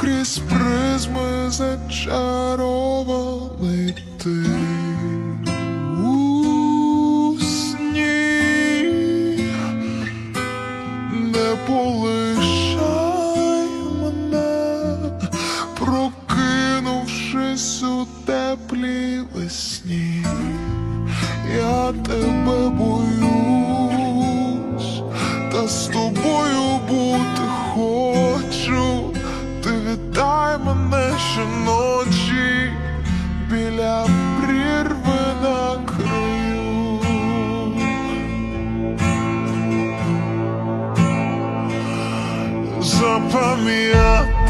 крізь призми зачарований ти не полишай мене, прокинувшись у теплій весні, я тебе боюсь та з тобою. лиш ночі біля прірви на краю, запам'ятай.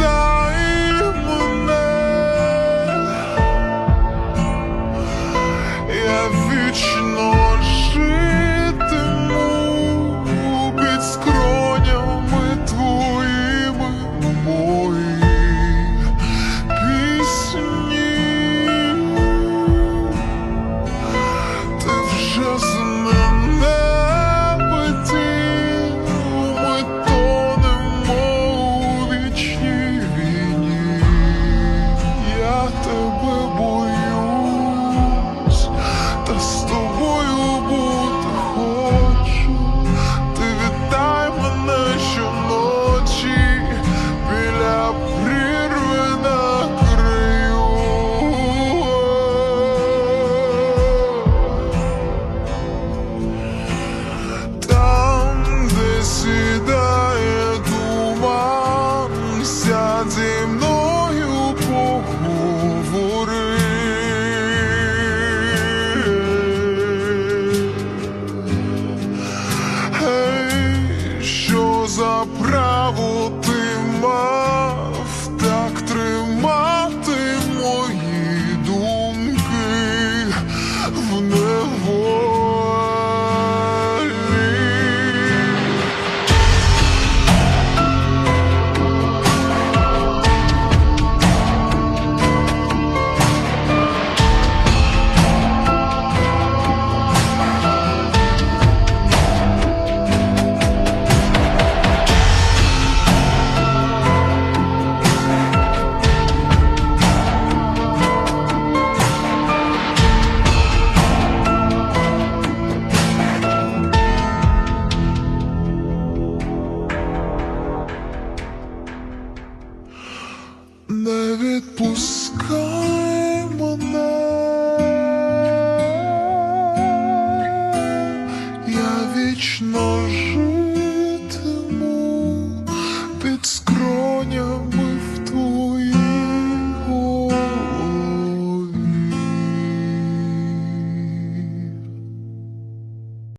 Відпускай мене, я вічно живу.